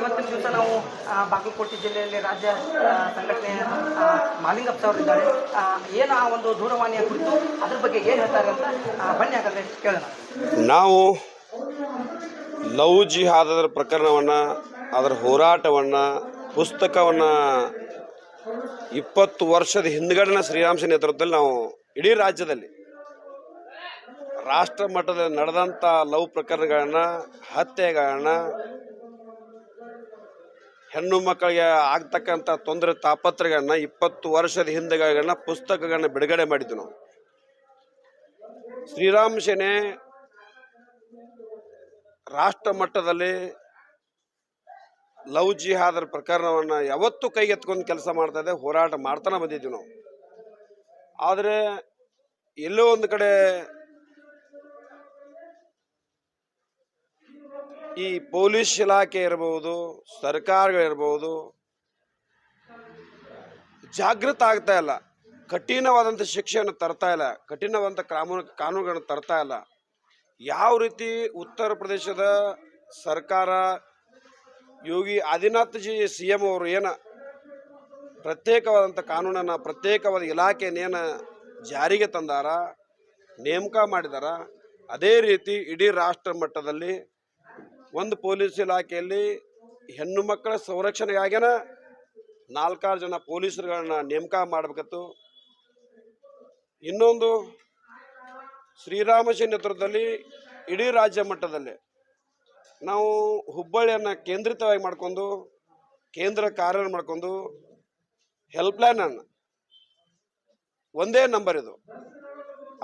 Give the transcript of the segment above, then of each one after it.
ಇವತ್ತಿನ ದಿವಸ ನಾವು ಬಾಗಲಕೋಟೆ ಜಿಲ್ಲೆಯಲ್ಲಿ ರಾಜ್ಯ ಸಂಘಟನೆ ಮಾಲಿಂಗಪ್ಪ ಅವರು ಏನು ಆ ಒಂದು ದೂರವಾಣಿಯ ಕುರಿತು ಅದ್ರ ಬಗ್ಗೆ ಏನು ಹೇಳ್ತಾರೆ ಅಂತ ಬನ್ನಿ ಹಾಗಾದ್ರೆ ಕೇಳೋಣ. ನಾವು ಲವ್ ಜಿಹಾದರ ಪ್ರಕರಣವನ್ನು, ಅದರ ಹೋರಾಟವನ್ನು, ಪುಸ್ತಕವನ್ನು ಇಪ್ಪತ್ತು ವರ್ಷದ ಹಿಂದ್ಗಡೆನ ಶ್ರೀರಾಮ್ಸ ನೇತೃತ್ವದಲ್ಲಿ ನಾವು ಇಡೀ ರಾಜ್ಯದಲ್ಲಿ ರಾಷ್ಟ್ರ ಮಟ್ಟದಲ್ಲಿ ನಡೆದಂಥ ಲವ್ ಪ್ರಕರಣಗಳನ್ನ, ಹತ್ಯೆಗಳನ್ನ ಹೆಣ್ಣು ಮಕ್ಕಳಿಗೆ ಆಗ್ತಕ್ಕಂಥ ತೊಂದರೆ ತಾಪತ್ರಗಳನ್ನ ಇಪ್ಪತ್ತು ವರ್ಷದ ಹಿಂದೆಗಳನ್ನ ಪುಸ್ತಕಗಳನ್ನ ಬಿಡುಗಡೆ ಮಾಡಿದ್ವಿ ನಾವು. ಶ್ರೀರಾಮ್ ಸೇನೆ ರಾಷ್ಟ್ರ ಮಟ್ಟದಲ್ಲಿ ಲವ್ ಜಿಹಾದರ ಪ್ರಕರಣವನ್ನು ಯಾವತ್ತೂ ಕೈಗೆತ್ಕೊಂಡು ಕೆಲಸ ಮಾಡ್ತಾ ಇದೆ, ಹೋರಾಟ ಮಾಡ್ತಾನೆ ಬಂದಿದ್ವಿ ನಾವು. ಆದರೆ ಎಲ್ಲೋ ಒಂದು ಕಡೆ ಈ ಪೊಲೀಸ್ ಇಲಾಖೆ ಇರಬಹುದು ಸರ್ಕಾರಗಳಿರ್ಬೋದು ಜಾಗೃತ ಆಗ್ತಾ ಇಲ್ಲ. ಕಠಿಣವಾದಂಥ ಶಿಕ್ಷೆಯನ್ನು ತರ್ತಾ ಇಲ್ಲ. ಕಠಿಣವಾದಂಥ ಕಾನೂನು, ಕಾನೂನುಗಳನ್ನು ತರ್ತಾ ಇಲ್ಲ. ಯಾವ ರೀತಿ ಉತ್ತರ ಪ್ರದೇಶದ ಸರ್ಕಾರ ಯೋಗಿ ಆದಿನಾಥ್ ಜಿ ಸಿ ಎಂ ಅವರು ಏನ ಪ್ರತ್ಯೇಕವಾದಂಥ ಕಾನೂನನ್ನು, ಪ್ರತ್ಯೇಕವಾದ ಇಲಾಖೆಯನ್ನೇನು ಜಾರಿಗೆ ತಂದಾರ, ನೇಮಕ ಮಾಡಿದಾರ, ಅದೇ ರೀತಿ ಇಡೀ ರಾಷ್ಟ್ರ ಮಟ್ಟದಲ್ಲಿ ಒಂದು ಪೊಲೀಸ್ ಇಲಾಖೆಯಲ್ಲಿ ಹೆಣ್ಣು ಮಕ್ಕಳ ಸಂರಕ್ಷಣೆಗಾಗಿನ ನಾಲ್ಕಾರು ಜನ ಪೊಲೀಸರುಗಳನ್ನ ನೇಮಕ ಮಾಡಬೇಕಿತ್ತು. ಇನ್ನೊಂದು ಶ್ರೀರಾಮಜಿ ನೇತೃತ್ವದಲ್ಲಿ ಇಡೀ ರಾಜ್ಯ ಮಟ್ಟದಲ್ಲಿ ನಾವು ಹುಬ್ಬಳ್ಳಿಯನ್ನು ಕೇಂದ್ರಿತವಾಗಿ ಮಾಡ್ಕೊಂಡು, ಕೇಂದ್ರ ಕಾರ್ಯ ಮಾಡ್ಕೊಂಡು ಹೆಲ್ಪ್ಲೈನನ್ನು ಒಂದೇ ನಂಬರ್ ಇದು.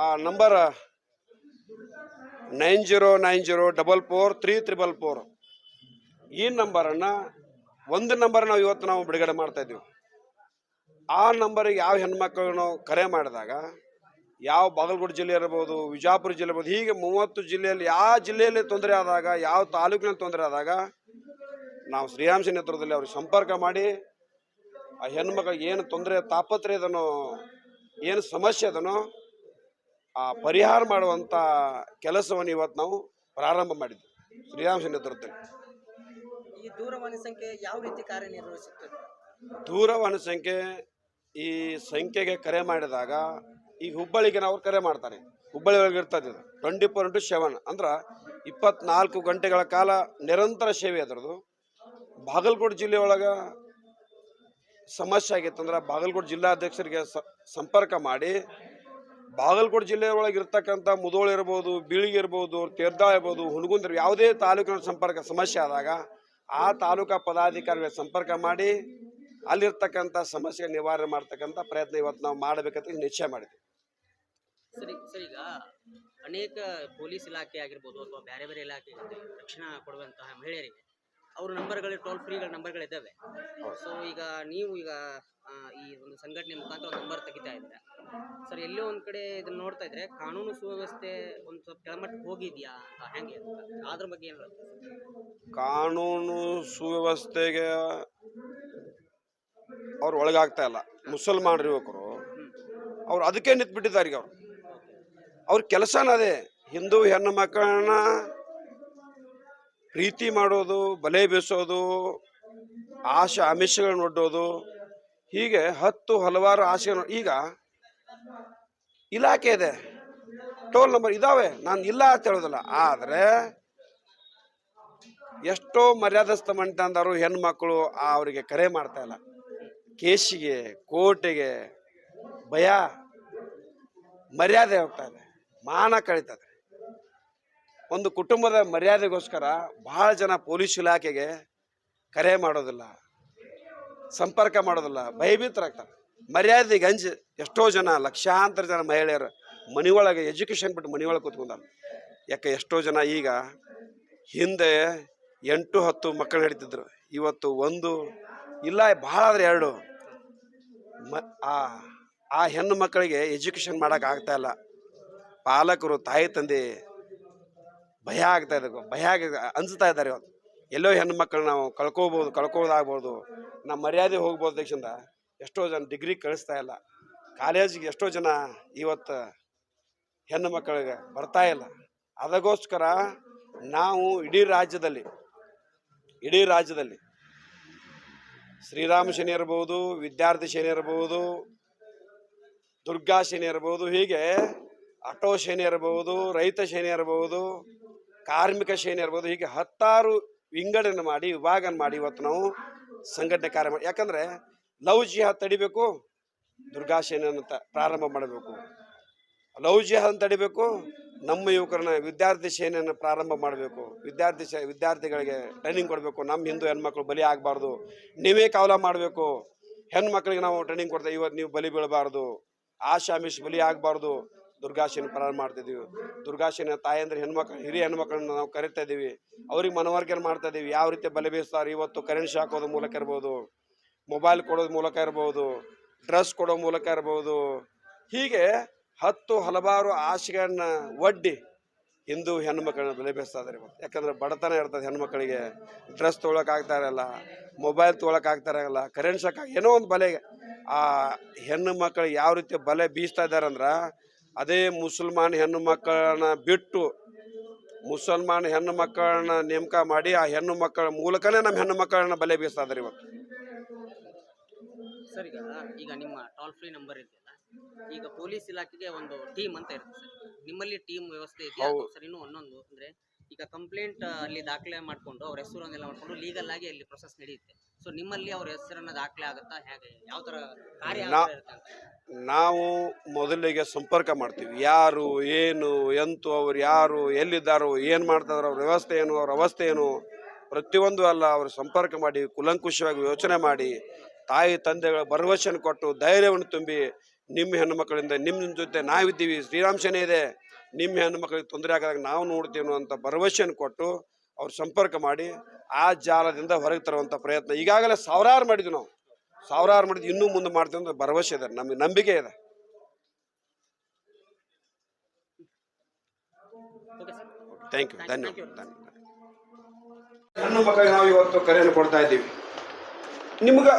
ಆ number nine zero nine zero double four three triple four. ಈ ನಂಬರನ್ನು, ಒಂದು ನಂಬರ್ ನಾವು ಇವತ್ತು ನಾವು ಬಿಡುಗಡೆ ಮಾಡ್ತಾ ಇದ್ದೀವಿ. ಆ ನಂಬರಿಗೆ ಯಾವ ಹೆಣ್ಮಕ್ಳು ಕರೆ ಮಾಡಿದಾಗ, ಯಾವ ಬಾಗಲಕೋಟೆ ಜಿಲ್ಲೆ ಇರ್ಬೋದು, ವಿಜಾಪುರ ಜಿಲ್ಲೆ ಇರ್ಬೋದು, ಹೀಗೆ ಮೂವತ್ತು ಜಿಲ್ಲೆಯಲ್ಲಿ ಯಾವ ಜಿಲ್ಲೆಯಲ್ಲಿ ತೊಂದರೆ ಆದಾಗ, ಯಾವ ತಾಲೂಕಿನಲ್ಲಿ ತೊಂದರೆ ಆದಾಗ, ನಾವು ಶ್ರೀಯಾಂಶ ನೇತೃತ್ವದಲ್ಲಿ ಅವ್ರಿಗೆ ಸಂಪರ್ಕ ಮಾಡಿ, ಆ ಹೆಣ್ಮಕ್ಳಿಗೆ ಏನು ತೊಂದರೆ ತಾಪತ್ರೆ ಇದನೋ ಏನು ಸಮಸ್ಯೆ ಅದನೋ ಆ ಪರಿಹಾರ ಮಾಡುವಂಥ ಕೆಲಸವನ್ನು ಇವತ್ತು ನಾವು ಪ್ರಾರಂಭ ಮಾಡಿದ್ವಿ. ಶ್ರೀರಾಮಚಂದ್ರ ನೇತೃತ್ವದಲ್ಲಿ. ಈ ದೂರವಾಣಿ ಸಂಖ್ಯೆ ಯಾವ ರೀತಿ ಕಾರ್ಯನಿರ್ವಹಿಸುತ್ತದೆ? ದೂರವಾಣಿ ಸಂಖ್ಯೆ ಈ ಸಂಖ್ಯೆಗೆ ಕರೆ ಮಾಡಿದಾಗ ಈಗ ಹುಬ್ಬಳ್ಳಿಗೆ ನಾವು ಕರೆ ಮಾಡ್ತಾರೆ. ಹುಬ್ಬಳ್ಳಿ ಒಳಗೆ ಇರ್ತದೆ ಇದು ಟ್ವೆಂಟಿ ಫೋರ್ ಇಂಟು ಸೆವೆನ್ ಅಂದ್ರೆ ಇಪ್ಪತ್ನಾಲ್ಕು ಗಂಟೆಗಳ ಕಾಲ ನಿರಂತರ ಸೇವೆ ಅದರದು. ಬಾಗಲಕೋಟೆ ಜಿಲ್ಲೆ ಒಳಗೆ ಸಮಸ್ಯೆ ಆಗಿತ್ತಂದ್ರೆ ಬಾಗಲಕೋಟೆ ಜಿಲ್ಲಾಧ್ಯಕ್ಷರಿಗೆ ಸಂಪರ್ಕ ಮಾಡಿ ಬಾಗಲಕೋಟೆ ಜಿಲ್ಲೆ ಒಳಗೆ ಇರ್ತಕ್ಕಂಥ ಮುದೋಳ ಇರ್ಬೋದು ಬೀಳಿಗೆ ಇರ್ಬೋದು, ತೇರ್ದಾಳ ಇರ್ಬೋದು ಹುನಗುಂದ ಯಾವುದೇ ತಾಲೂಕಿನ ಸಂಪರ್ಕ ಸಮಸ್ಯೆ ಆದಾಗ ಆ ತಾಲೂಕಾ ಪದಾಧಿಕಾರಿಗಳ ಸಂಪರ್ಕ ಮಾಡಿ ಅಲ್ಲಿರ್ತಕ್ಕಂಥ ಸಮಸ್ಯೆ ನಿವಾರಣೆ ಮಾಡ್ತಕ್ಕಂಥ ಪ್ರಯತ್ನ ಇವತ್ತು ನಾವು ಮಾಡಬೇಕಂತ ನಿಶ್ಚಯ ಮಾಡಿದ್ವಿ. ಸರಿ, ಸರ್ ಈಗ ಅನೇಕ ಪೊಲೀಸ್ ಇಲಾಖೆ ಆಗಿರ್ಬೋದು ಅಥವಾ ಬೇರೆ ಬೇರೆ ಇಲಾಖೆ ರಕ್ಷಣಾ ಕೊಡುವಂತಹ ಮಹಿಳೆಯರಿಗೆ ಅವ್ರ ನಂಬರ್ಗಳು ಟೋಲ್ ಫ್ರೀಗಳ ನಂಬರ್ಗಳಿದ್ದಾವೆ. ಸೊ ಈಗ ನೀವು ಈಗ ಆ, ಈ ಒಂದು ಸಂಘಟನೆ ಮುಖಾಂತರ ಒಂದು ನಂಬರ್ ತೆಗಿತಾ ಇದ್ದೀರಾ? ಸರ್ ಎಲ್ಲೋ ಒಂದು ಕಡೆ ಇದನ್ನ ನೋಡ್ತಾ ಇದ್ರೆ ಕಾನೂನು ಸುವ್ಯವಸ್ಥೆ ಒಂದು ಸ್ವಲ್ಪ ಕೆಳಮಟ್ಟಕ್ಕೆ ಹೋಗಿದ್ಯಾ ಅಂತ ಹೆಂಗೆ ಅಂತ? ಅದ್ರ ಬಗ್ಗೆ ಏನು ಹೇಳ್ತೀರಾ? ಸರ್? ಕಾನೂನು ಸುವ್ಯವಸ್ಥೆಗೆ ಅವ್ರು ಒಳಗಾಗ್ತಾ ಇಲ್ಲ. ಮುಸಲ್ಮಾನರು ಯುವಕರು. ಅವ್ರು ಅದಕ್ಕೆ ನಿಂತ್ಬಿಟ್ಟಿದ್ದಾರೆ ಈಗ ಅವ್ರು. ಅವ್ರ ಕೆಲಸನ ಅದೇ ಹಿಂದೂ ಹೆಣ್ಣು ಮಕ್ಕಳನ್ನ ಪ್ರೀತಿ ಮಾಡೋದು, ಬಲೆ ಬೀಸೋದು, ಆಶೆ ಆಮಿಷಗಳನ್ನ ಒಡ್ಡೋದು, ಹೀಗೆ ಹತ್ತು ಹಲವಾರು ಆಸೆ ಈಗ ಇಲಾಖೆ ಇದೆ. ಟೋಲ್ ನಂಬರ್ ಇದಾವೆ, ನಾನು ಇಲ್ಲ ಅಂತ ಹೇಳೋದಿಲ್ಲ. ಆದರೆ ಎಷ್ಟೋ ಮರ್ಯಾದಸ್ಥ ಮಂಟಂದರು ಹೆಣ್ಮಕ್ಳು ಅವರಿಗೆ ಕರೆ ಮಾಡ್ತಾ ಇಲ್ಲ. ಕೇಸಿಗೆ ಕೋಟೆಗೆ ಭಯ, ಮರ್ಯಾದೆ ಹೋಗ್ತಾ ಇದೆ. ಮಾನ ಕಳೀತದೆ ಒಂದು ಕುಟುಂಬದ ಮರ್ಯಾದೆಗೋಸ್ಕರ ಬಹಳ ಜನ ಪೊಲೀಸ್ ಇಲಾಖೆಗೆ ಕರೆ ಮಾಡೋದಿಲ್ಲ, ಸಂಪರ್ಕ ಮಾಡೋದಿಲ್ಲ, ಭಯಭೀತರಾಗ್ತಾರೆ. ಮರ್ಯಾದೆ ಗಂಜಿ ಎಷ್ಟೋ ಜನ, ಲಕ್ಷಾಂತರ ಜನ ಮಹಿಳೆಯರು ಮನೆಯೊಳಗೆ, ಎಜುಕೇಷನ್ ಬಿಟ್ಟು ಮನೆಯೊಳಗೆ ಕೂತ್ಕೊಂಡಾರ ಯಾಕೆ ಎಷ್ಟೋ ಜನ ಈಗ ಹಿಂದೆ ಎಂಟು, ಹತ್ತು ಮಕ್ಕಳು ನಡೀತಿದ್ರು ಇವತ್ತು ಒಂದು, ಇಲ್ಲ ಭಾಳ ಆದ್ರೆ ಎರಡು. ಮ, ಆ ಆ ಹೆಣ್ಣು ಮಕ್ಕಳಿಗೆ ಎಜುಕೇಷನ್ ಮಾಡೋಕ್ಕಾಗ್ತಾ ಇಲ್ಲ. ಪಾಲಕರು, ತಾಯಿ, ತಂದೆ ಭಯ ಆಗ್ತಾ ಇದೆ, ಭಯ ಆಗಿ ಅನಿಸ್ತಾ ಇದ್ದಾರೆ ಇವತ್ತು ಎಲ್ಲೋ ಹೆಣ್ಣು ಮಕ್ಕಳು ನಾವು ಕಳ್ಕೋಬೋದು ಕಳ್ಕೋದಾಗ್ಬೋದು ನಮ್ಮ ಮರ್ಯಾದೆ ಹೋಗ್ಬೋದು ದೇಶದಿಂದ. ಎಷ್ಟೋ ಜನ ಡಿಗ್ರಿ ಕಳಿಸ್ತಾ ಇಲ್ಲ. ಕಾಲೇಜಿಗೆ ಎಷ್ಟೋ ಜನ ಇವತ್ತು ಹೆಣ್ಣು ಮಕ್ಕಳಿಗೆ ಬರ್ತಾ ಇಲ್ಲ. ಅದಕ್ಕೋಸ್ಕರ ನಾವು ಇಡೀ ರಾಜ್ಯದಲ್ಲಿ ಇಡೀ ರಾಜ್ಯದಲ್ಲಿ ಶ್ರೀರಾಮ ಶನಿ ಇರ್ಬೋದು, ವಿದ್ಯಾರ್ಥಿ ಶನಿ ಇರ್ಬೋದು, ದುರ್ಗಾ ಶನಿ ಇರ್ಬೋದು, ಹೀಗೆ ಆಟೋ ಶನಿ ಇರ್ಬೋದು, ರೈತ ಶನಿ ಇರ್ಬೋದು ಕಾರ್ಮಿಕ ಶ್ರೇಣಿ ಇರ್ಬೋದು, ಹೀಗೆ ಹತ್ತಾರು ವಿಂಗಡಣೆ ಮಾಡಿ ವಿಭಾಗ ಮಾಡಿ ಇವತ್ತು ನಾವು ಸಂಘಟನೆ ಕಾರ್ಯ ಮಾಡಿ. ಯಾಕಂದ್ರೆ ಲವ್ ಜಿಹಾದ್ ತಡಿಬೇಕು, ದುರ್ಗಾ ಅಂತ ಪ್ರಾರಂಭ ಮಾಡಬೇಕು. ಲವ್ ಜಿಹಾದ್ ತಡಿಬೇಕು, ನಮ್ಮ ಯುವಕರನ್ನ, ವಿದ್ಯಾರ್ಥಿ ಸೇನೆಯನ್ನು ಪ್ರಾರಂಭ ಮಾಡಬೇಕು. ವಿದ್ಯಾರ್ಥಿ ವಿದ್ಯಾರ್ಥಿಗಳಿಗೆ ಟ್ರೈನಿಂಗ್ ಕೊಡಬೇಕು. ನಮ್ಮ ಹಿಂದೂ ಹೆಣ್ಮಕ್ಳು ಬಲಿ ಆಗಬಾರ್ದು. ನೀವೇ ಕಾವಲ ಮಾಡಬೇಕು. ಹೆಣ್ಮಕ್ಳಿಗೆ ನಾವು ಟ್ರೈನಿಂಗ್ ಕೊಡ್ತೇವೆ. ಇವತ್ತು ನೀವು ಬಲಿ ಬೀಳಬಾರ್ದು. ಆಶಾಮಿಷ್ ಬಲಿ ಆಗಬಾರ್ದು. ದುರ್ಗಾಶಿನ ಪ್ರಾರಂಭ ಮಾಡ್ತಿದ್ದೀವಿ ದುರ್ಗಾಶಿನ ತಾಯಂದ್ರೆ ಹೆಣ್ಮಕ್ಳು ಹಿರಿಯ ಹೆಣ್ಮಕ್ಳನ್ನ ನಾವು ಕರಿತಾ ಇದ್ದೀವಿ ಅವ್ರಿಗೆ ಮನವರಿಕೆ ಮಾಡ್ತಾ ಇದ್ದೀವಿ ಯಾವ ರೀತಿ ಬಲೆ ಬೀಸ್ತಾರೆ, ಇವತ್ತು ಕರೆಂಟ್ ಶಾಕ್ ಹೋದ ಮೂಲಕ ಇರ್ಬೋದು ಮೊಬೈಲ್ ಕೊಡೋದ್ ಮೂಲಕ ಇರ್ಬೋದು ಡ್ರೆಸ್ ಕೊಡೋ ಮೂಲಕ ಇರ್ಬೋದು. ಹೀಗೆ ಹತ್ತು ಹಲವಾರು ಆಶೆಗಳನ್ನ ಒಡ್ಡಿ ಹಿಂದೂ ಹೆಣ್ಮಕ್ಳನ್ನ ಬೆಲೆ ಇದ್ದಾರೆ ಇವತ್ತು. ಯಾಕಂದ್ರೆ ಬಡತನ ಇರ್ತದೆ ಹೆಣ್ಮಕ್ಳಿಗೆ. ಡ್ರೆಸ್ ತೊಗೊಳಕ್ ಆಗ್ತಾ ಇರಲ್ಲ ಮೊಬೈಲ್ ತೊಗೊಳಕ್ ಆಗ್ತಾ ಇರಲ್ಲ ಕರೆಂಟ್ ಶಾಕ್ ಏನೋ ಒಂದು ಬಲೆಗೆ. ಆ ಹೆಣ್ಣು ಮಕ್ಕಳಿಗೆ ಯಾವ ರೀತಿ ಬಲೆ ಬೀಸ್ತಾ ಇದ್ದಾರೆ ಅಂದ್ರೆ ಅದೇ ಮುಸಲ್ಮಾನ್ ಹೆಣ್ಣು ಮಕ್ಕಳನ್ನ ಬಿಟ್ಟು ಮುಸಲ್ಮಾನ್ ಹೆಣ್ಣು ಮಕ್ಕಳನ್ನ ನೇಮಕ ಮಾಡಿ ಆ ಹೆಣ್ಣು ಮಕ್ಕಳ ಮೂಲಕನೇ ನಮ್ಮ ಹೆಣ್ಣು ಮಕ್ಕಳನ್ನ ಬಲೆ ಬೀಸ್ತಾ ಇದ್ದಾರೆ ಇವತ್ತು ಸರ್ ಈಗ ಈಗ ನಿಮ್ಮ ಟೋಲ್ ಫ್ರೀ ನಂಬರ್ ಇದೆಯಲ್ಲ ಈಗ ಪೊಲೀಸ್ ಇಲಾಖೆಗೆ ಒಂದು ಟೀಮ್ ಅಂತ ಇರುತ್ತೆ ಸರ್. ನಿಮ್ಮಲ್ಲಿ ಟೀಮ್ ವ್ಯವಸ್ಥೆ ಇದೆಯಾ. ಸರ್ ಇನ್ನೂ ಒಂದೊಂದು ಅಂದ್ರೆ ಈಗ ಕಂಪ್ಲೇಂಟ್ ಅಲ್ಲಿ ದಾಖಲೆ ಮಾಡ್ಕೊಂಡು ಅವ್ರ ಹೆಸರನ್ನೆಲ್ಲ ಮಾಡ್ಕೊಂಡು ಲೀಗಲ್ ಆಗಿ ಅಲ್ಲಿ ಪ್ರೊಸೆಸ್ ನಡೆಯುತ್ತೆ. ಸೊ ನಿಮ್ಮಲ್ಲಿ ಅವ್ರ ಹೆಸರನ್ನ ದಾಖಲೆ ಆಗುತ್ತಾ? ಹೇಗೆ? ಯಾವ ಕಾರ್ಯ ನಾ- ಥರ ಇರುತ್ತೆ ಅಂತ? ನಾವು ಮೊದಲಿಗೆ ಸಂಪರ್ಕ ಮಾಡ್ತೀವಿ. ಯಾರು ಏನು ಎಂತು ಅವ್ರು ಯಾರು ಎಲ್ಲಿದ್ದಾರೋ ಏನು ಮಾಡ್ತಾರೋ ಅವ್ರ ವ್ಯವಸ್ಥೆ ಏನು ಅವ್ರ ಅವಸ್ಥೆ ಏನು ಪ್ರತಿಯೊಂದು ಅಲ್ಲ ಅವ್ರ ಸಂಪರ್ಕ ಮಾಡಿ ಕುಲಂಕುಷವಾಗಿ ಯೋಚನೆ ಮಾಡಿ ತಾಯಿ ತಂದೆಗಳ ಭರವಸೆಯನ್ನು ಕೊಟ್ಟು ಧೈರ್ಯವನ್ನು ತುಂಬಿ ನಿಮ್ಮ ಹೆಣ್ಣು ಮಕ್ಕಳಿಂದ ನಿಮ್ಮ ಜೊತೆ ನಾವಿದ್ದೀವಿ ಶ್ರೀರಾಮ್ ಸೇನೆ ಇದೆ ನಿಮ್ಮ ಹೆಣ್ಣು ಮಕ್ಕಳಿಗೆ ತೊಂದರೆ ಆಗದಾಗ ನಾವು ನೋಡ್ತೀವಿ ಅಂತ ಭರವಸೆಯನ್ನು ಕೊಟ್ಟು ಅವ್ರು ಸಂಪರ್ಕ ಮಾಡಿ ಆ ಜಾಲದಿಂದ ಹೊರಗೆ ತರುವಂಥ ಪ್ರಯತ್ನ. ಈಗಾಗಲೇ ಸಾವಿರಾರು ಮಾಡಿದ್ವಿ ನಾವು. ಸಾವಿರಾರು ಮಾಡಿದ್ವಿ ಇನ್ನೂ ಮುಂದೆ ಮಾಡ್ತೀವಿ ಅಂತ ಭರವಸೆ ಇದೆ. ನಮಗೆ ನಂಬಿಕೆ ಇದೆ. Okay thank you. ಧನ್ಯವಾದ ಧನ್ಯವಾದ. ಹೆಣ್ಣು ಮಕ್ಕಳಿಗೆ ನಾವು ಇವತ್ತು ಕರೆಯನ್ನು ಕೊಡ್ತಾ ಇದ್ದೀವಿ. ನಿಮ್ಗೆ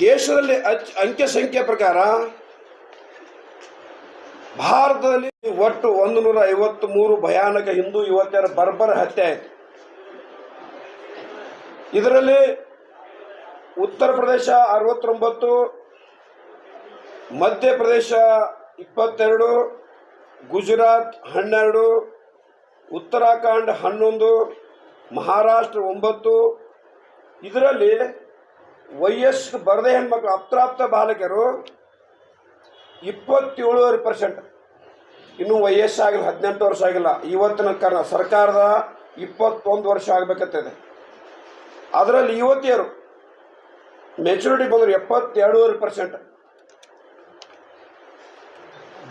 ದೇಶದಲ್ಲಿ ಅಚ್- ಅಂಕೆ ಸಂಖ್ಯೆ ಪ್ರಕಾರ ಭಾರತದಲ್ಲಿ ಒಟ್ಟು ಒಂದು ನೂರ ಐವತ್ತು ಮೂರು ಭಯಾನಕ ಹಿಂದೂ ಯುವತಿಯರ ಬರ್ಬರ ಹತ್ಯೆ ಆಯಿತು. ಇದರಲ್ಲಿ ಉತ್ತರ ಪ್ರದೇಶ ಅರವತ್ತೊಂಬತ್ತು ಮಧ್ಯಪ್ರದೇಶ ಇಪ್ಪತ್ತೆರಡು, ಗುಜರಾತ್ ಹನ್ನೆರಡು, ಉತ್ತರಾಖಂಡ್ ಹನ್ನೊಂದು, ಮಹಾರಾಷ್ಟ್ರ ಒಂಬತ್ತು. ಇದರಲ್ಲಿ ವಯಸ್ಕ ಬರದೇ ಹೆಣ್ಮಕ್ಳು ಅಪ್ರಾಪ್ತ ಬಾಲಕಿಯರು ಇಪ್ಪತ್ತೇಳುವರೆ ಪರ್ಸೆಂಟ್ ಇನ್ನೂ ವಯಸ್ಸಾಗಿಲ್ಲ ಹದಿನೆಂಟು ವರ್ಷ ಆಗಿಲ್ಲ. ಇವತ್ತಿನ ಕಾರಣ ಸರ್ಕಾರದ ಇಪ್ಪತ್ತೊಂದು ವರ್ಷ ಆಗಬೇಕಂತಿದೆ ಅದರಲ್ಲಿ ಯುವತಿಯರು ಮೆಚುರಿಟಿ ಬಂದರು ಎಪ್ಪತ್ತೆರಡೂವರೆ ಪರ್ಸೆಂಟ್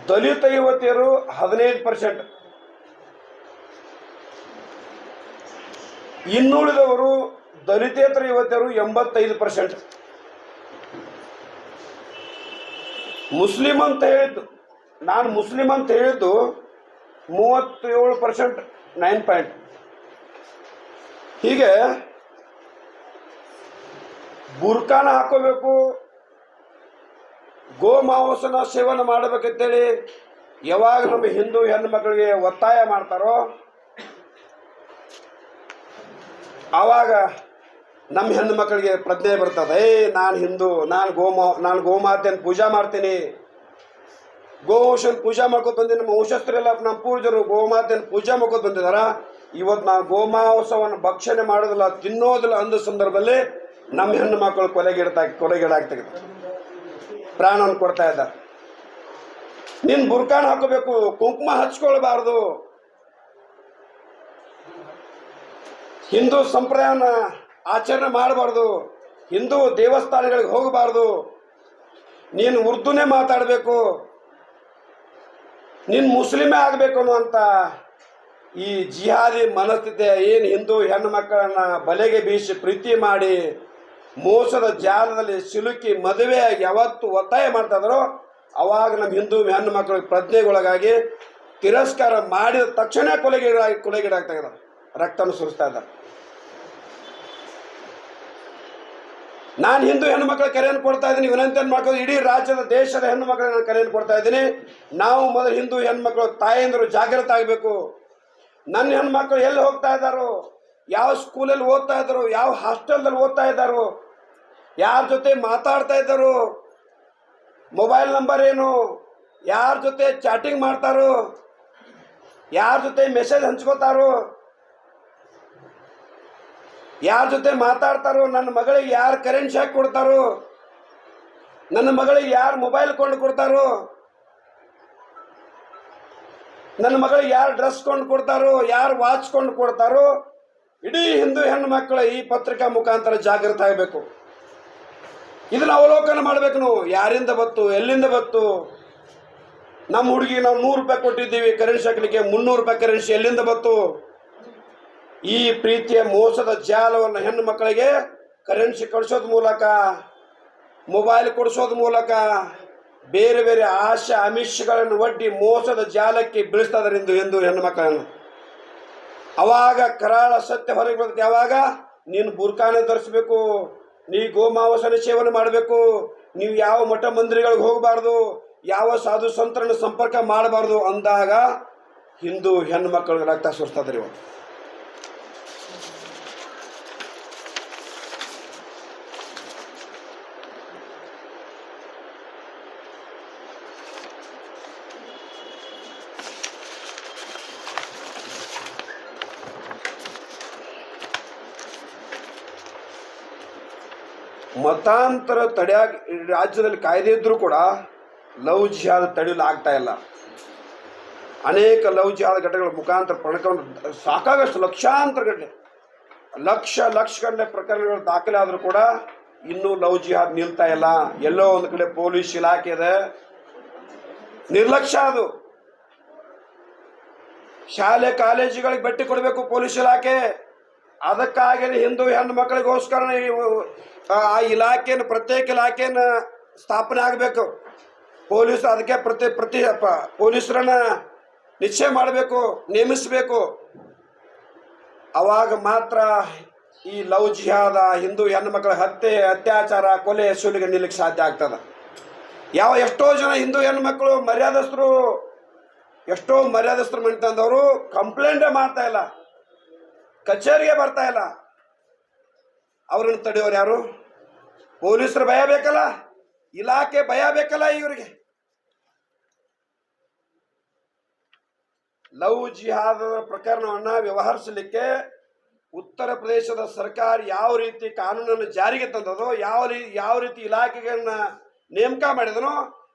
ದಲಿತ ಯುವತಿಯರು ಹದಿನೈದು ಪರ್ಸೆಂಟ್ ಇನ್ನುಳಿದವರು ದಲಿತೇತರ ಯುವತಿಯರು ಎಂಬತ್ತೈದು ಪರ್ಸೆಂಟ್ ಮುಸ್ಲಿಂ ಅಂತ ಹೇಳಿದ್ದು, ನಾನು ಮುಸ್ಲಿಂ ಅಂತ ಹೇಳಿದ್ದು ಮೂವತ್ತೇಳು ಪರ್ಸೆಂಟ್ ನೈನ್ ಪಾಯಿಂಟ್ ಹೀಗೆ ಬುರ್ಕಾನ ಹಾಕೋಬೇಕು, ಗೋಮಾಂಸನ ಸೇವನೆ ಮಾಡಬೇಕಂತೇಳಿ ಯಾವಾಗ ನಮ್ಮ ಹಿಂದೂ ಹೆಣ್ಣು ಮಕ್ಕಳಿಗೆ ಒತ್ತಾಯ ಮಾಡ್ತಾರೋ, ಆವಾಗ ನಮ್ಮ ಹೆಣ್ಣು ಮಕ್ಕಳಿಗೆ ಪ್ರಜ್ಞೆ ಬರ್ತದೆ. ಏ, ನಾನು ಹಿಂದೂ, ನಾನು ಗೋಮಾ, ನಾನು ಗೋಮಾತೆಯನ್ನು ಪೂಜಾ ಮಾಡ್ತೀನಿ. ಗೋವಂಶನ ಪೂಜಾ ಮಾಡ್ಕೊತ ಬಂದಿ ನಮ್ಮ ವಂಶಸ್ಥರೆಲ್ಲ, ನಮ್ಮ ಪೂರ್ವಜರು ಗೋಮಾತೆಯನ್ನು ಪೂಜಾ ಮಾಡ್ಕೊತ ಬಂದಿದಾರ. ಇವತ್ತು ನಾವು ಗೋಮಾಂಸವನ್ನು ಭಕ್ಷಣೆ ಮಾಡೋದಿಲ್ಲ, ತಿನ್ನೋದಿಲ್ಲ ಅಂದ ಸಂದರ್ಭದಲ್ಲಿ ನಮ್ಮ ಹೆಣ್ಣು ಮಕ್ಕಳು ಕೊಲೆಗೀಡ್ತಾ ಕೊಲೆಗೀಡಾಗ್ತದೆ. ಪ್ರಾಣವನ್ನು ಕೊಡ್ತಾ ಇದ್ದಾರೆ. ನಿನ್ ಬುರ್ಕಾನ್ ಹಾಕೋಬೇಕು, ಕುಂಕುಮ ಹಚ್ಕೊಳ್ಬಾರ್ದು. ಹಿಂದೂ ಸಂಪ್ರದಾಯನ ಆಚರಣೆ ಮಾಡಬಾರ್ದು. ಹಿಂದೂ ದೇವಸ್ಥಾನಗಳಿಗೆ ಹೋಗಬಾರ್ದು. ನೀನು ಉರ್ದುನೇ ಮಾತಾಡಬೇಕು. ನೀನು ಮುಸ್ಲಿಮೇ ಆಗಬೇಕು ಅನ್ನುವಂಥ ಈ ಜಿಹಾದಿ ಮನಸ್ಥಿತಿ ಏನು ಹಿಂದೂ ಹೆಣ್ಣು ಮಕ್ಕಳನ್ನ ಬಲೆಗೆ ಬೀಸಿ ಪ್ರೀತಿ ಮಾಡಿ ಮೋಸದ ಜಾಲದಲ್ಲಿ ಸಿಲುಕಿ ಮದುವೆಯಾಗಿ ಯಾವತ್ತು ಒತ್ತಾಯ ಮಾಡ್ತಾ ಇದ್ದಾರೋ, ಅವಾಗ ನಮ್ಮ ಹಿಂದೂ ಹೆಣ್ಣು ಮಕ್ಕಳ ಪ್ರಜ್ಞೆಗೊಳಗಾಗಿ ತಿರಸ್ಕಾರ ಮಾಡಿದ ತಕ್ಷಣ ಕೊಲೆಗೀಡಾಗಿ ಕೊಲೆಗೀಡಾಗ್ತಾ ಇದ್ದಾರೆ. ರಕ್ತನ ಸುರಿಸ್ತಾ ಇದ್ದಾರೆ. ನಾನು ಹಿಂದೂ ಹೆಣ್ಣು ಕರೆಯನ್ನು ಕೊಡ್ತಾ ಇದ್ದೀನಿ ವಿನಂತಿಯನ್ನು ಮಾಡ್ಕೊಂಡು ಇಡೀ ರಾಜ್ಯದ ದೇಶದ ಹೆಣ್ಣು ನಾನು ಕರೆಯನ್ನು ಕೊಡ್ತಾ ಇದ್ದೀನಿ. ನಾವು ಮೊದಲು ಹಿಂದೂ ಹೆಣ್ಮಕ್ಳು ತಾಯಂದರು ಜಾಗೃತ ಆಗಬೇಕು. ನನ್ನ ಹೆಣ್ಮಕ್ಳು ಎಲ್ಲಿ ಹೋಗ್ತಾ ಇದ್ದಾರೋ, ಯಾವ ಸ್ಕೂಲಲ್ಲಿ ಓದ್ತಾ ಇದ್ದಾರೋ, ಯಾವ ಹಾಸ್ಟೆಲ್ದಲ್ಲಿ ಓದ್ತಾ ಇದ್ದಾರೋ, ಯಾರ ಜೊತೆ ಮಾತಾಡ್ತಾ ಇದ್ದಾರೋ, ಮೊಬೈಲ್ ನಂಬರ್ ಏನು, ಯಾರ ಜೊತೆ ಚಾಟಿಂಗ್ ಮಾಡ್ತಾರೋ, ಯಾರ ಜೊತೆ ಮೆಸೇಜ್ ಹಂಚ್ಕೋತಾರೋ ಯಾರ ಜೊತೆ ಮಾತಾಡ್ತಾರೋ, ನನ್ನ ಮಗಳಿಗೆ ಯಾರು ಕರೆಂಟ್ ಶಾಕ್ ಕೊಡ್ತಾರೋ, ನನ್ನ ಮಗಳಿಗೆ ಯಾರು ಮೊಬೈಲ್ ಕೊಂಡು ಕೊಡ್ತಾರೋ, ನನ್ನ ಮಗಳಿಗೆ ಯಾರು ಡ್ರೆಸ್ ಕೊಂಡು ಕೊಡ್ತಾರೋ, ಯಾರು ವಾಚ್ ಕೊಂಡು ಕೊಡ್ತಾರೋ, ಇಡೀ ಹಿಂದೂ ಹೆಣ್ಣು ಮಕ್ಕಳ ಈ ಪತ್ರಿಕಾ ಮುಖಾಂತರ ಜಾಗೃತ ಆಗಬೇಕು. ಇದನ್ನು ಅವಲೋಕನ ಮಾಡಬೇಕು ನಾವು ಯಾರಿಂದ ಬತ್ತು ಎಲ್ಲಿಂದ ಬತ್ತು ನಮ್ಮ ಹುಡುಗಿ ನಾವು ನೂರು ರೂಪಾಯಿ ಕೊಟ್ಟಿದ್ದೀವಿ ಕರೆನ್ಸಿ ಹಾಕ್ಲಿಕ್ಕೆ ಮುನ್ನೂರು ರೂಪಾಯಿ ಕರೆನ್ಸಿ ಎಲ್ಲಿಂದ ಬತ್ತು ಈ ಪ್ರೀತಿಯ ಮೋಸದ ಜಾಲವನ್ನು ಹೆಣ್ಣು ಮಕ್ಕಳಿಗೆ ಕರೆನ್ಸಿ ಕಳಿಸೋದ್ ಮೂಲಕ, ಮೊಬೈಲ್ ಕೊಡಿಸೋದ್ ಮೂಲಕ, ಬೇರೆ ಬೇರೆ ಆಶಾ ಅಮಿಷಗಳನ್ನು ಒಡ್ಡಿ ಮೋಸದ ಜಾಲಕ್ಕೆ ಬೀಳಿಸ್ತಾ ಇಂದು ಎಂದು ಹೆಣ್ಣು ಮಕ್ಕಳನ್ನು. ಅವಾಗ ಕರಾಳ ಸತ್ಯ ಹೊರಗೆ ಬರ್ತದೆ. ಯಾವಾಗ ನೀನು ಬುರ್ಕಾನೆ ಧರಿಸ್ಬೇಕು, ನೀ ಗೋಮಾವಸನ ಸೇವನೆ ಮಾಡಬೇಕು, ನೀವು ಯಾವ ಮಠ ಮಂದಿರಗಳಿಗೆ ಹೋಗಬಾರ್ದು, ಯಾವ ಸಾಧು ಸಂತರನ್ನು ಸಂಪರ್ಕ ಮಾಡಬಾರ್ದು ಅಂದಾಗ ಹಿಂದೂ ಹೆಣ್ಣು ಮಕ್ಕಳಿಗೆ ರಕ್ತ ಸುರಿಸ್ತದ್ರಿ ಇವತ್ತು. ಮತಾಂತರ ತಡೆಯಾಗ ರಾಜ್ಯದಲ್ಲಿ ಕಾಯ್ದೆ ಇದ್ರೂ ಕೂಡ ಲವ್ ಜಿಹಾದ್ ತಡೆಯಲು ಆಗ್ತಾ ಇಲ್ಲ. ಅನೇಕ ಲವ್ ಜಿಹಾದ್ ಘಟನೆಗಳ ಮುಖಾಂತರ ಪ್ರಕರಣ ಸಾಕಾಗಷ್ಟು ಲಕ್ಷಾಂತರ ಘಟನೆ, ಲಕ್ಷ ಲಕ್ಷ ಗಂಟೆ ಪ್ರಕರಣಗಳು ದಾಖಲೆ ಆದರೂ ಕೂಡ ಇನ್ನೂ ಲವ್ ಜಿಹಾದ್ ನಿಲ್ತಾ ಇಲ್ಲ. ಎಲ್ಲೋ ಒಂದು ಕಡೆ ಪೊಲೀಸ್ ಇಲಾಖೆ ಇದೆ. ನಿರ್ಲಕ್ಷ್ಯ ಅದು. ಶಾಲೆ, ಕಾಲೇಜುಗಳಿಗೆ ಭೇಟಿ ಕೊಡಬೇಕು ಪೊಲೀಸ್ ಇಲಾಖೆ. ಅದಕ್ಕಾಗಿ ಹಿಂದೂ ಹೆಣ್ಣು ಮಕ್ಕಳಿಗೋಸ್ಕರ ಆ ಇಲಾಖೆಯನ್ನು, ಪ್ರತ್ಯೇಕ ಇಲಾಖೆನ ಸ್ಥಾಪನೆ ಆಗಬೇಕು. ಪೊಲೀಸ್ ಅದಕ್ಕೆ ಪ್ರತಿ ಪ್ರತಿ ಪೊಲೀಸರನ್ನ ನಿಶ್ಚಯ ಮಾಡಬೇಕು, ನೇಮಿಸಬೇಕು. ಅವಾಗ ಮಾತ್ರ ಈ ಲವ್ ಜಿಹಾದ, ಹಿಂದೂ ಹೆಣ್ಣು ಮಕ್ಕಳ ಹತ್ಯೆ, ಅತ್ಯಾಚಾರ, ಕೊಲೆ ಸುಲಿಗೆ ನಿಲ್ಲಕ್ಕೆ ಸಾಧ್ಯ ಆಗ್ತದೆ. ಯಾವ ಎಷ್ಟೋ ಜನ ಹಿಂದೂ ಹೆಣ್ಣು ಮಕ್ಕಳು ಮರ್ಯಾದಸ್ಥರು, ಎಷ್ಟೋ ಮರ್ಯಾದಸ್ಥರು ಮನೆ ತಂದವರು ಕಂಪ್ಲೇಂಟೇ ಮಾಡ್ತಾ ಇಲ್ಲ. ಕಚೇರಿಗೆ ಬರ್ತಾ ಇಲ್ಲ. ಅವ್ರನ್ನ ತಡೆಯೋರು ಯಾರು? ಪೊಲೀಸರು ಭಯ ಬೇಕಲ್ಲ? ಇಲಾಖೆ ಭಯ ಬೇಕಲ್ಲ ಇವರಿಗೆ? ಲವ್ ಜಿಹಾದ ಪ್ರಕರಣವನ್ನ ವ್ಯವಹರಿಸಲಿಕ್ಕೆ ಉತ್ತರ ಪ್ರದೇಶದ ಸರ್ಕಾರ ಯಾವ ರೀತಿ ಕಾನೂನನ್ನು ಜಾರಿಗೆ ತಂದದೋ, ಯಾವ ರೀ, ಯಾವ ರೀತಿ ಇಲಾಖೆಗಳನ್ನ ನೇಮಕ ಮಾಡಿದನೋ,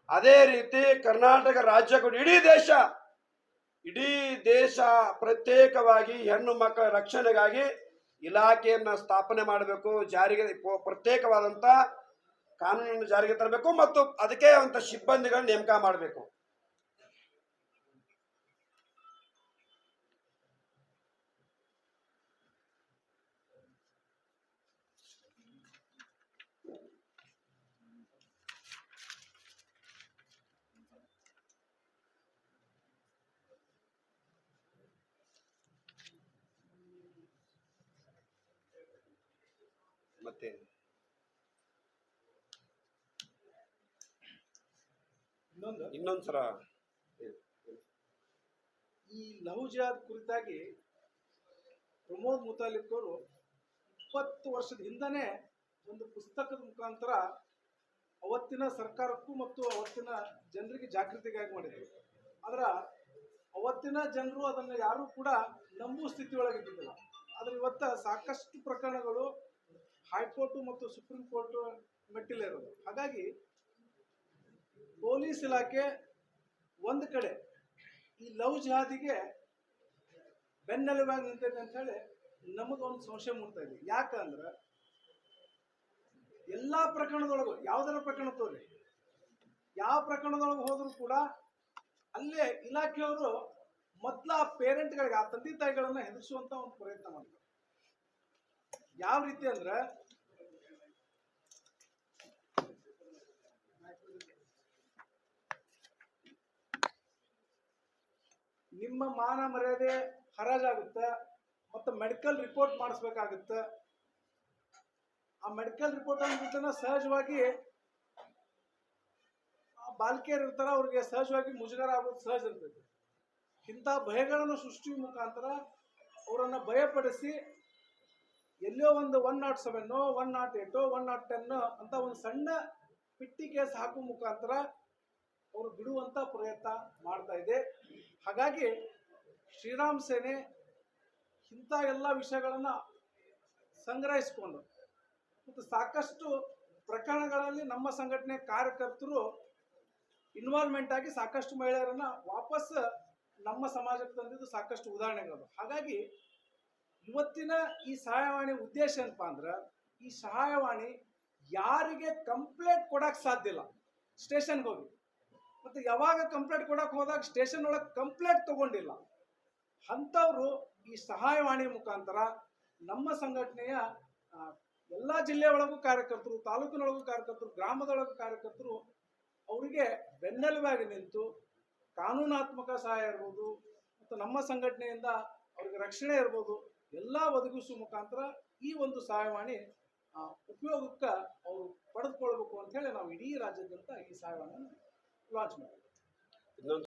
ಅದೇ ರೀತಿ ಕರ್ನಾಟಕ ರಾಜ್ಯ ಇಡೀ ದೇಶ ಇಡೀ ದೇಶ ಪ್ರತ್ಯೇಕವಾಗಿ ಹೆಣ್ಣು ಮಕ್ಕಳ ರಕ್ಷಣೆಗಾಗಿ ಇಲಾಖೆಯನ್ನ ಸ್ಥಾಪನೆ ಮಾಡಬೇಕು, ಜಾರಿಗೆ ಪ್ರತ್ಯೇಕವಾದಂತ ಕಾನೂನನ್ನು ಜಾರಿಗೆ ತರಬೇಕು ಮತ್ತು ಅದಕ್ಕೆ ಅಂತ ಸಿಬ್ಬಂದಿಗಳನ್ನ ನೇಮಕ ಮಾಡಬೇಕು ಮತ್ತೆ ಇನ್ನೊಂದು ಇನ್ನೊಂದ್ಸಲ ಈ ಲವ್ ಜಿಹಾದ್ ಕುರಿತಾಗಿ ಪ್ರಮೋದ್ ಮುತಾಲಿಕ್ ಅವರು ಇಪ್ಪತ್ತು ವರ್ಷದ ಹಿಂದನೇ ಒಂದು ಪುಸ್ತಕದ ಮುಖಾಂತರ ಅವತ್ತಿನ ಸರ್ಕಾರಕ್ಕೂ ಮತ್ತು ಅವತ್ತಿನ ಜನರಿಗೆ ಜಾಗೃತಿಗಾಗಿ ಮಾಡಿದರು. ಆದ್ರೆ ಅವತ್ತಿನ ಜನರು ಅದನ್ನು ಯಾರೂ ಕೂಡ ನಂಬುವ ಸ್ಥಿತಿಯೊಳಗಿದ್ದಿಲ್ಲ ಆದರೆ ಇವತ್ತ ಸಾಕಷ್ಟು ಪ್ರಕರಣಗಳು ಹೈಕೋರ್ಟು ಮತ್ತು ಸುಪ್ರೀಂ ಕೋರ್ಟ್ ಮೆಟ್ಟಿಲೇರೋದು. ಹಾಗಾಗಿ ಪೊಲೀಸ್ ಇಲಾಖೆ ಒಂದು ಕಡೆ ಈ ಲವ್ ಜಿಹಾದಿಗೆ ಬೆನ್ನೆಲುಬಾಗಿ ನಿಂತೈತೆ ಅಂತ ಹೇಳಿ ನಮಗೊಂದು ಸಂಶಯ ಮೂಡ್ತಾ ಇದೆ. ಯಾಕಂದ್ರೆ ಎಲ್ಲಾ ಪ್ರಕರಣದೊಳಗು, ಯಾವ್ದಾರ ಪ್ರಕರಣ ತೋರಿ? ಯಾವ ಪ್ರಕರಣದೊಳಗೆ ಹೋದ್ರು ಕೂಡ ಅಲ್ಲೇ ಇಲಾಖೆಯವರು ಮೊದಲ ಆ ಪೇರೆಂಟ್ಗಳಿಗೆ, ಆ ತಂದೆ ತಾಯಿಗಳನ್ನ ಹೆದರಿಸುವಂತ ಒಂದು ಪ್ರಯತ್ನ ಮಾಡ್ತಾರೆ. ಯಾವ ರೀತಿ ಅಂದ್ರೆ ನಿಮ್ಮ ಮಾನ ಮರ್ಯಾದೆ ಹರಾಜಾಗುತ್ತೆ ಮತ್ತು ಮೆಡಿಕಲ್ ರಿಪೋರ್ಟ್ ಮಾಡಿಸ್ಬೇಕಾಗುತ್ತೆ. ಆ ಮೆಡಿಕಲ್ ರಿಪೋರ್ಟ್ ಅಂದ್ಬಿಟ್ಟನ ಸಹಜವಾಗಿ ಬಾಲಕಿಯರು ಇರ್ತಾರ, ಅವ್ರಿಗೆ ಸಹಜವಾಗಿ ಮುಜುಗರ ಆಗೋದು ಸಹಜ ಇರ್ತೈತಿ. ಇಂಥ ಭಯಗಳನ್ನು ಸೃಷ್ಟಿ ಮುಖಾಂತರ ಅವರನ್ನು ಭಯಪಡಿಸಿ ಎಲ್ಲೋ ಒಂದು one nought seven, one nought eight one nought ten ಅಂತ ಒಂದು ಸಣ್ಣ ಪಿಟ್ಟಿ ಕೇಸ್ ಹಾಕುವ ಮುಖಾಂತರ ಅವರು ಬಿಡುವಂತ ಪ್ರಯತ್ನ ಮಾಡ್ತಾ ಇದೆ. ಹಾಗಾಗಿ ಶ್ರೀರಾಮ್ ಸೇನೆ ಇಂಥ ಎಲ್ಲ ವಿಷಯಗಳನ್ನು ಸಂಗ್ರಹಿಸಿಕೊಂಡು ಮತ್ತು ಸಾಕಷ್ಟು ಪ್ರಕರಣಗಳಲ್ಲಿ ನಮ್ಮ ಸಂಘಟನೆ ಕಾರ್ಯಕರ್ತರು ಇನ್ವಾಲ್ವ್ಮೆಂಟ್ ಆಗಿ ಸಾಕಷ್ಟು ಮಹಿಳೆಯರನ್ನ ವಾಪಸ್ ನಮ್ಮ ಸಮಾಜಕ್ಕೆ ತಂದಿದ್ದು ಸಾಕಷ್ಟು ಉದಾಹರಣೆಗಳು ಹಾಗಾಗಿ ಇವತ್ತಿನ ಈ ಸಹಾಯವಾಣಿ ಉದ್ದೇಶ ಏನಪ್ಪಾ ಅಂದ್ರೆ ಈ ಸಹಾಯವಾಣಿ ಯಾರಿಗೆ ಕಂಪ್ಲೇಂಟ್ ಕೊಡಕ್ ಸಾಧ್ಯ ಇಲ್ಲ. ಸ್ಟೇಷನ್ಗೆ ಹೋಗಿ. ಮತ್ತೆ ಯಾವಾಗ ಕಂಪ್ಲೇಂಟ್ ಕೊಡಕ್ ಹೋದಾಗ ಸ್ಟೇಷನ್ ಒಳಗೆ ಕಂಪ್ಲೇಂಟ್ ತಗೊಂಡಿಲ್ಲ. ಅಂಥವ್ರು ಈ ಸಹಾಯವಾಣಿ ಮುಖಾಂತರ ನಮ್ಮ ಸಂಘಟನೆಯ ಎಲ್ಲ ಜಿಲ್ಲೆ ಒಳಗೂ ಕಾರ್ಯಕರ್ತರು, ತಾಲೂಕಿನೊಳಗೂ ಕಾರ್ಯಕರ್ತರು, ಗ್ರಾಮದೊಳಗೂ ಕಾರ್ಯಕರ್ತರು ಅವರಿಗೆ ಬೆನ್ನೆಲುಬಾಗಿ ನಿಂತು ಕಾನೂನಾತ್ಮಕ ಸಹಾಯ ಇರ್ಬೋದು, ಮತ್ತು ನಮ್ಮ ಸಂಘಟನೆಯಿಂದ ಅವ್ರಿಗೆ ರಕ್ಷಣೆ ಇರ್ಬೋದು, ಎಲ್ಲ ಒದಗಿಸುವ ಮುಖಾಂತರ ಈ ಒಂದು ಸಹಾಯವಾಣಿ ಉಪಯೋಗಕ್ಕೆ ಅವರು ಪಡೆದುಕೊಳ್ಬೇಕು ಅಂತ ಹೇಳಿ ನಾವು ಇಡೀ ರಾಜ್ಯದಂತ ಈ ಸಹಾಯವಾಣಿಯನ್ನು ಲಾಂಚ್ ಮಾಡಿದ್ವಿ ಇನ್ನೊಂದು